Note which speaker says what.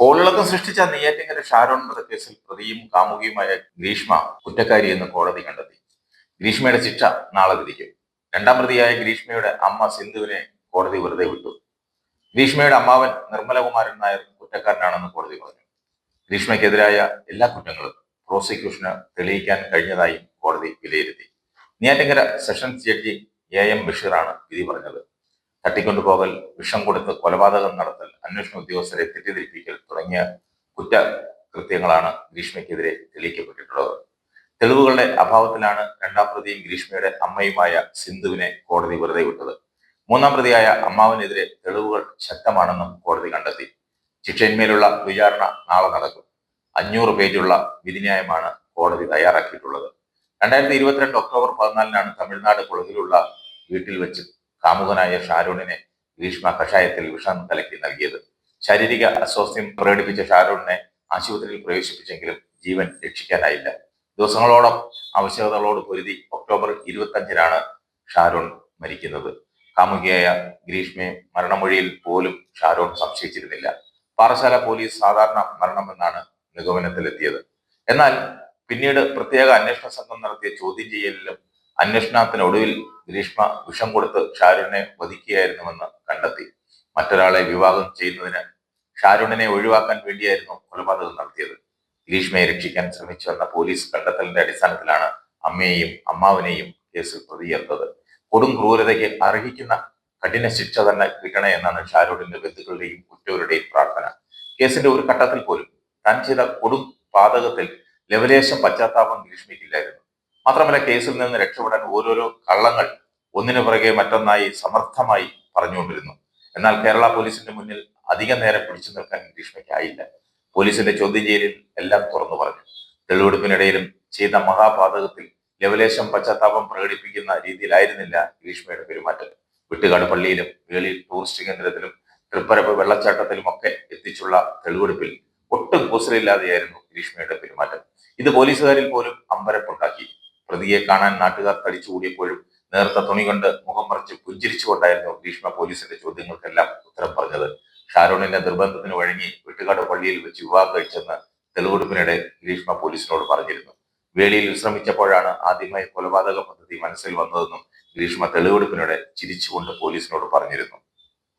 Speaker 1: കോളിളക്കം സൃഷ്ടിച്ച നെയ്യാറ്റിങ്കര ഷാരോൺ വധക്കേസിൽ പ്രതിയും കാമുകിയുമായ ഗ്രീഷ്മ കുറ്റക്കാരിയെന്ന് കോടതി കണ്ടെത്തി. ഗ്രീഷ്മയുടെ ശിക്ഷ നാളെ വിധിക്കും. രണ്ടാം പ്രതിയായ ഗ്രീഷ്മയുടെ അമ്മ സിന്ധുവിനെ കോടതി വെറുതെ വിട്ടു. ഗ്രീഷ്മയുടെ അമ്മാവൻ നിർമ്മലകുമാരൻ നായർ കുറ്റക്കാരനാണെന്ന് കോടതി പറഞ്ഞു. ഗ്രീഷ്മയ്ക്കെതിരായ എല്ലാ കുറ്റങ്ങളും പ്രോസിക്യൂഷന് തെളിയിക്കാൻ കഴിഞ്ഞതായും കോടതി വിലയിരുത്തി. Neyyattinkara sessions judge A M ബഷീറാണ് വിധി പറഞ്ഞത്. തട്ടിക്കൊണ്ടുപോകൽ വിഷം കൊടുത്ത് കൊലപാതകം നടത്തൽ അന്വേഷണ ഉദ്യോഗസ്ഥരെ തെറ്റിദ്ധരിപ്പിക്കൽ തുടങ്ങിയ കുറ്റകൃത്യങ്ങളാണ് ഗ്രീഷ്മയ്ക്കെതിരെ തെളിയിക്കപ്പെട്ടിട്ടുള്ളത്. തെളിവുകളുടെ അഭാവത്തിലാണ് രണ്ടാം പ്രതിയും ഗ്രീഷ്മയുടെ അമ്മയുമായ സിന്ധുവിനെ കോടതി വെറുതെ വിട്ടത്. മൂന്നാം പ്രതിയായ അമ്മാവിനെതിരെ തെളിവുകൾ ശക്തമാണെന്നും കോടതി കണ്ടെത്തി. ശിക്ഷയിന്മേലുള്ള വിചാരണ നാളെ നടക്കും. അഞ്ഞൂറ് പേജുള്ള വിധിന്യായമാണ് കോടതി തയ്യാറാക്കിയിട്ടുള്ളത്. രണ്ടായിരത്തി ഇരുപത്തിരണ്ട് ഒക്ടോബർ പതിനാലിനാണ് തമിഴ്നാട് കുളകിലുള്ള വീട്ടിൽ വെച്ച് കാമുകനായ ഷാരൂണിനെ ഗ്രീഷ്മ കഷായത്തിൽ വിഷം കലക്കി നൽകിയത്. ശാരീരിക അസ്വാസ്ഥ്യം പ്രകടിപ്പിച്ച ഷാരൂണിനെ ആശുപത്രിയിൽ പ്രവേശിപ്പിച്ചെങ്കിലും ജീവൻ രക്ഷിക്കാനായില്ല. ദിവസങ്ങളോളം ആവശ്യകതകളോട് പൊരുതി ഒക്ടോബർ ഇരുപത്തഞ്ചിനാണ് ഷാരൂൺ മരിക്കുന്നത്. കാമുകിയായ ഗ്രീഷ്മയെ മരണമൊഴിയിൽ പോലും ഷാരൂൺ സംശയിച്ചിരുന്നില്ല. പാറശാല പോലീസ് സാധാരണ മരണമെന്നാണ് നിഗമനത്തിലെത്തിയത്. എന്നാൽ പിന്നീട് പ്രത്യേക അന്വേഷണ സംഘം നടത്തിയ ചോദ്യം ചെയ്യലിലും അന്വേഷണത്തിനൊടുവിൽ ഗ്രീഷ്മ വിഷം കൊടുത്ത് ഷാരൂണിനെ വധിക്കുകയായിരുന്നുവെന്ന് കണ്ടെത്തി. മറ്റൊരാളെ വിവാഹം ചെയ്യുന്നതിന് ഷാരൂണിനെ ഒഴിവാക്കാൻ വേണ്ടിയായിരുന്നു കൊലപാതകം നടത്തിയത്. ഗ്രീഷ്മയെ രക്ഷിക്കാൻ ശ്രമിച്ചുവെന്ന പോലീസ് കണ്ടെത്തലിന്റെ അടിസ്ഥാനത്തിലാണ് അമ്മയെയും അമ്മാവനെയും കേസിൽ പ്രതിയേർത്തത്. കൊടും ക്രൂരതയ്ക്ക് അർഹിക്കുന്ന കഠിന ശിക്ഷ തന്നെ കിട്ടണേ എന്നാണ് ഷാരൂണിന്റെ ബന്ധുക്കളുടെയും കുറ്റവരുടെയും പ്രാർത്ഥന. കേസിന്റെ ഒരു ഘട്ടത്തിൽ പോലും താൻ ചെയ്ത കൊടും പാതകത്തിൽ ലവലേശം പശ്ചാത്താപം ഗ്രീഷ്മയ്ക്കില്ലായിരുന്നു. മാത്രമല്ല കേസിൽ നിന്ന് രക്ഷപ്പെടാൻ ഓരോരോ കള്ളങ്ങൾ ഒന്നിനു പുറകെ മറ്റൊന്നായി സമർത്ഥമായി പറഞ്ഞുകൊണ്ടിരുന്നു. എന്നാൽ കേരള പോലീസിന്റെ മുന്നിൽ അധിക നേരം പിടിച്ചു നിൽക്കാൻ ഗ്രീഷ്മയ്ക്കായില്ല പോലീസിന്റെ ചോദ്യം ചെയ്യലിൽ എല്ലാം തുറന്നു പറഞ്ഞു. തെളിവെടുപ്പിനിടയിലും ചെയ്ത മഹാപാതകത്തിൽ ലവലേശം പശ്ചാത്താപം പ്രകടിപ്പിക്കുന്ന രീതിയിലായിരുന്നില്ല ഗ്രീഷ്മയുടെ പെരുമാറ്റം. വിട്ടുകാട് പള്ളിയിലും വേളി ടൂറിസ്റ്റ് കേന്ദ്രത്തിലും തൃപ്പരപ്പ് വെള്ളച്ചാട്ടത്തിലും ഒക്കെ എത്തിച്ചുള്ള തെളിവെടുപ്പിൽ ഒട്ടും കൂസലില്ലാതെയായിരുന്നു ഗ്രീഷ്മയുടെ പെരുമാറ്റം. ഇത് പോലീസുകാരിൽ പോലും അമ്പരപ്പുണ്ടാക്കി. പ്രതിയെ കാണാൻ നാട്ടുകാർ തടിച്ചുകൂടിയപ്പോഴും നേർത്ത തുണി കൊണ്ട് മുഖം മറിച്ച് പുഞ്ചിരിച്ചുകൊണ്ടായിരുന്നു ഭീഷ്മ പോലീസിന്റെ ചോദ്യങ്ങൾക്കെല്ലാം ഉത്തരം പറഞ്ഞത്. ഷാരോണിന്റെ നിർബന്ധത്തിന് വഴങ്ങി വെട്ടുകാട് പള്ളിയിൽ വെച്ച് വിവാഹം കഴിച്ചെന്ന് തെളിവെടുപ്പിനിടെ ഗ്രീഷ്മ പോലീസിനോട് പറഞ്ഞിരുന്നു. വേളിയിൽ വിശ്രമിച്ചപ്പോഴാണ് ആദ്യമായി കൊലപാതക പദ്ധതി മനസ്സിൽ വന്നതെന്നും ഗ്രീഷ്മ തെളിവെടുപ്പിനിടെ ചിരിച്ചുകൊണ്ട് പോലീസിനോട് പറഞ്ഞിരുന്നു.